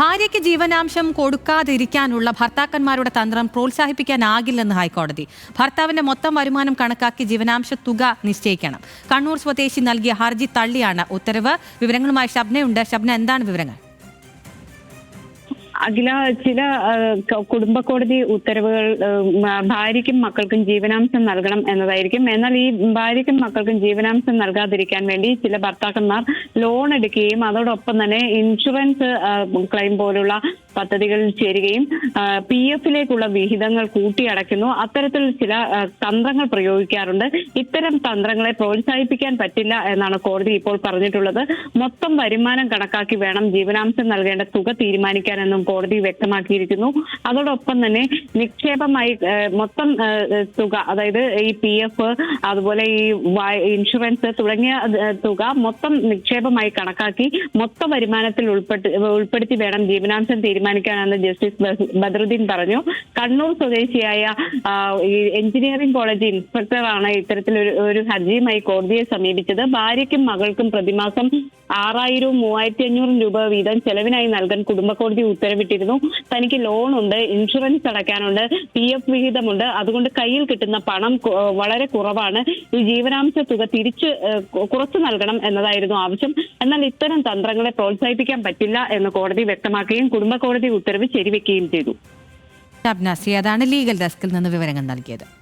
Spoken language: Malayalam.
ഭാര്യയ്ക്ക് ജീവനാംശം കൊടുക്കാതിരിക്കാനുള്ള ഭർത്താക്കന്മാരുടെ തന്ത്രം പ്രോത്സാഹിപ്പിക്കാനാകില്ലെന്ന് ഹൈക്കോടതി. ഭർത്താവിന്റെ മൊത്തം വരുമാനം കണക്കാക്കി ജീവനാംശ തുക നിശ്ചയിക്കണം. കണ്ണൂർ സ്വദേശി നൽകിയ ഹർജി തള്ളിയാണ് ഉത്തരവ്. വിവരങ്ങളുമായി ഷബ്നയുണ്ട് ഷബ്ന എന്താണ് വിവരങ്ങൾ? അഖില ചില കുടുംബ കോടതി ഉത്തരവുകൾ ഭാര്യയ്ക്കും മക്കൾക്കും ജീവനാംശം നൽകണം എന്നതായിരിക്കും. എന്നാൽ ഈ ഭാര്യയ്ക്കും മക്കൾക്കും ജീവനാംശം നൽകാതിരിക്കാൻ വേണ്ടി ചില ഭർത്താക്കന്മാർ ലോൺ എടുക്കുകയും അതോടൊപ്പം തന്നെ ഇൻഷുറൻസ് ക്ലെയിം പോലുള്ള പദ്ധതികളിൽ ചേരുകയും പി എഫിലേക്കുള്ള വിഹിതങ്ങൾ കൂട്ടിയടയ്ക്കുന്നു. അത്തരത്തിൽ ചില തന്ത്രങ്ങൾ പ്രയോഗിക്കാറുണ്ട്. ഇത്തരം തന്ത്രങ്ങളെ പ്രോത്സാഹിപ്പിക്കാൻ പറ്റില്ല എന്നാണ് കോടതി ഇപ്പോൾ പറഞ്ഞിട്ടുള്ളത്. മൊത്തം വരുമാനം കണക്കാക്കി വേണം ജീവനാംശം നൽകേണ്ട തുക തീരുമാനിക്കാനെന്നും കോടതി വ്യക്തമാക്കിയിരിക്കുന്നു. അതോടൊപ്പം തന്നെ നിക്ഷേപമായി മൊത്തം തുക അതായത് ഈ പി എഫ് അതുപോലെ ഈ ഇൻഷുറൻസ് തുടങ്ങിയ തുക മൊത്തം നിക്ഷേപമായി കണക്കാക്കി മൊത്ത വരുമാനത്തിൽ ഉൾപ്പെട്ട് ഉൾപ്പെടുത്തി വേണം ജീവനാംശം തീരുമാനിക്കാനെന്ന് ജസ്റ്റിസ് ബദറുദ്ദീൻ പറഞ്ഞു. കണ്ണൂർ സ്വദേശിയായ എഞ്ചിനീയറിംഗ് കോളേജ് ഇൻസ്പെക്ടറാണ് ഇത്തരത്തിലൊരു ഒരു ഹർജിയുമായി കോടതിയെ സമീപിച്ചത്. ഭാര്യയ്ക്കും മകൾക്കും പ്രതിമാസം ആറായിരവും മൂവായിരത്തി അഞ്ഞൂറും രൂപ വീതം ചെലവിനായി നൽകാൻ കുടുംബ കോടതി ഉത്തരവിട്ടിരുന്നു. തനിക്ക് ലോൺ ഉണ്ട് ഇൻഷുറൻസ് അടയ്ക്കാനുണ്ട് പി എഫ് വിഹിതമുണ്ട്. അതുകൊണ്ട് കയ്യിൽ കിട്ടുന്ന പണം വളരെ കുറവാണ്. ഈ ജീവനാംശ തുക തിരിച്ച് കുറച്ചു നൽകണം എന്നതായിരുന്നു ആവശ്യം. എന്നാൽ ഇത്തരം തന്ത്രങ്ങളെ പ്രോത്സാഹിപ്പിക്കാൻ പറ്റില്ല എന്ന് കോടതി വ്യക്തമാക്കുകയും കുടുംബ കോടതി ഉത്തരവ് ശരിവെക്കുകയും ചെയ്തു. അതാണ് ലീഗൽ ഡെസ്കിൽ നിന്ന് വിവരങ്ങൾ നൽകിയത്.